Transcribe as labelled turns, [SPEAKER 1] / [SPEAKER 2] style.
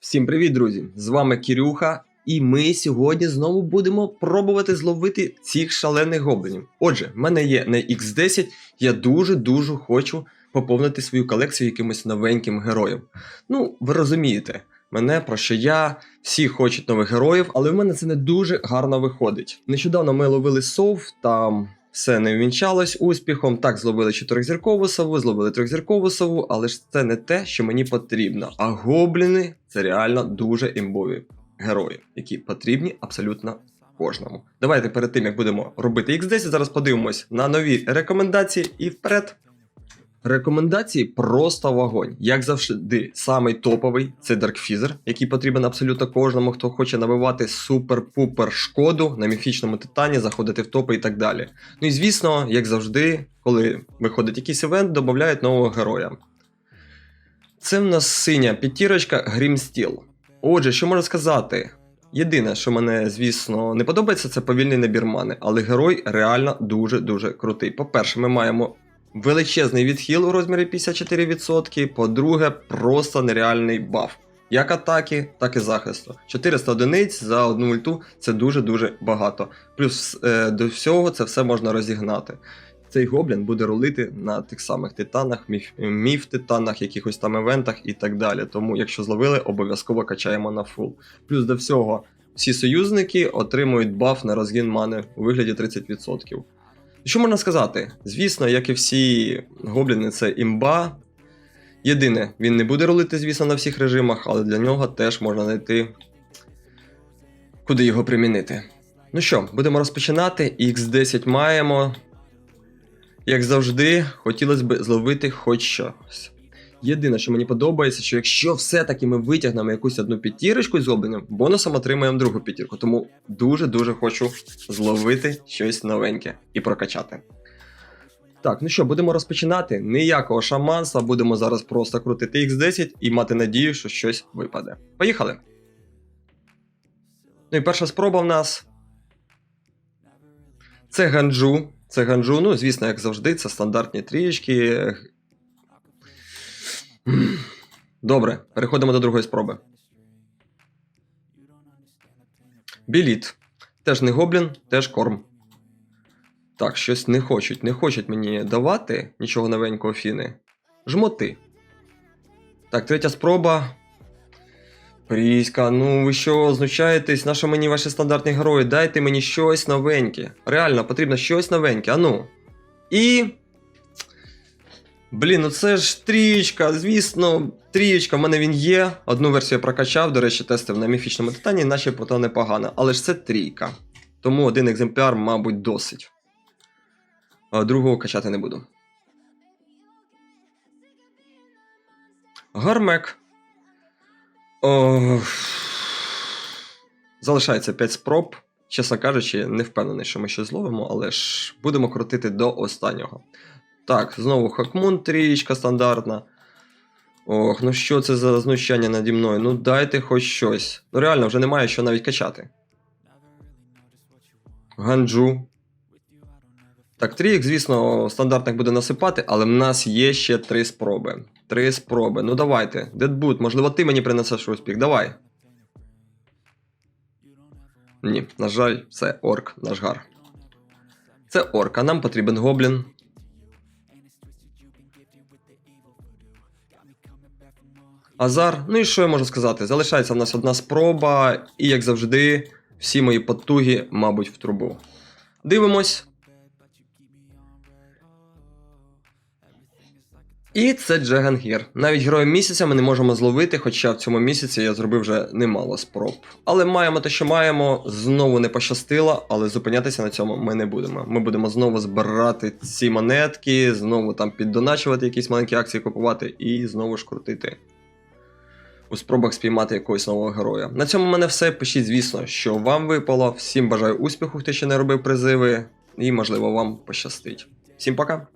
[SPEAKER 1] Всім привіт, друзі! З вами Кірюха, і ми сьогодні знову будемо пробувати зловити цих шалених гоблінів. Отже, в мене є на X10, я дуже-дуже хочу поповнити свою колекцію якимось новеньким героєм. Ну, ви розумієте, мене про що я, всі хочуть нових героїв, але в мене це не дуже гарно виходить. Нещодавно ми ловили сов, там все не ввінчалось успіхом. Так, зловили чотирьохзіркову сову, зловили трьохзіркову сову, але ж це не те, що мені потрібно. А гобліни це реально дуже імбові герої, які потрібні абсолютно кожному. Давайте перед тим як будемо робити X10, зараз подивимось на нові рекомендації і вперед. Рекомендації просто вогонь. Як завжди, самий топовий це Dark Feather, який потрібен абсолютно кожному, хто хоче набивати супер-пупер шкоду на міфічному титані, заходити в топи і так далі. Ну і звісно, як завжди, коли виходить якийсь івент, додають нового героя. Це в нас синя п'ятірочка Грімстіл. Отже, що можна сказати? Єдине, що мене, звісно, не подобається, це повільний набір мани, але герой реально дуже-дуже крутий. По-перше, ми маємо величезний відхил у розмірі 54%. По-друге, просто нереальний баф. Як атаки, так і захисту. 400 одиниць за одну ульту це дуже-дуже багато. Плюс е, до всього це все можна розігнати. Цей гоблін буде рулити на тих самих титанах, міф, міф титанах, якихось там івентах і так далі. Тому, якщо зловили, обов'язково качаємо на фул. Плюс до всього, всі союзники отримують баф на розгін мани у вигляді 30%. Що можна сказати? Звісно, як і всі гобліни, це імба. Єдине, він не буде рулити, звісно, на всіх режимах, але для нього теж можна знайти, куди його примінити. Ну що, будемо розпочинати. X10 маємо. Як завжди, хотілося б зловити хоч щось. Єдине, що мені подобається, що якщо все-таки ми витягнемо якусь одну п'ятірочку з гоблінем, бонусом отримаємо другу п'ятірку. Тому дуже-дуже хочу зловити щось новеньке і прокачати. Так, ну що, будемо розпочинати. Ніякого шаманства, будемо зараз просто крутити X10 і мати надію, що щось випаде. Поїхали! Ну і перша спроба в нас. Це ганджу. Це ганджу, ну, звісно, як завжди, це стандартні трієчки. Добре, переходимо до другої спроби. Біліт. Теж не гоблін, теж корм. Так, щось не хочуть. Не хочуть мені давати нічого новенького фіни. Жмоти. Так, третя спроба. Пріська, ну ви що, знущаєтесь? Нащо мені ваші стандартні герої? Дайте мені щось новеньке. Реально, потрібно щось новеньке, ану. І. Блін, ну це ж трієчка, звісно, трієчка, в мене він є. Одну версію прокачав, до речі, тестив на міфічному титані, начебто непогано. Але ж це трійка. Тому один екземпляр, мабуть, досить. А другого качати не буду. Гармек. О... Залишається 5 спроб. Чесно кажучи, не впевнений, що ми щось зловимо, але ж будемо крутити до останнього. Так, знову Хакмун, трієчка стандартна. Ох, ну що це за знущання наді мною? Ну дайте хоч щось. Ну реально, вже немає що навіть качати. Ганджу. Так, трієк, звісно, стандартних буде насипати, але в нас є ще три спроби. Три спроби. Ну давайте. Дедбут, можливо, ти мені принесеш успіх. Давай. Ні, на жаль, це орк, наш гар. Це орк, а нам потрібен гоблін. Азар, ну і що я можу сказати? Залишається в нас одна спроба, і як завжди, всі мої потуги, мабуть, в трубу. Дивимось. І це Джегангір. Навіть героя місяця ми не можемо зловити, хоча в цьому місяці я зробив вже немало спроб. Але маємо те, що маємо, знову не пощастило, але зупинятися на цьому ми не будемо. Ми будемо знову збирати ці монетки, знову там піддоначувати якісь маленькі акції купувати і знову ж крутити. У спробах спіймати якогось нового героя. На цьому в мене все. Пишіть, звісно, що вам випало. Всім бажаю успіху, хто ще не робив призиви, і можливо вам пощастить. Всім пока!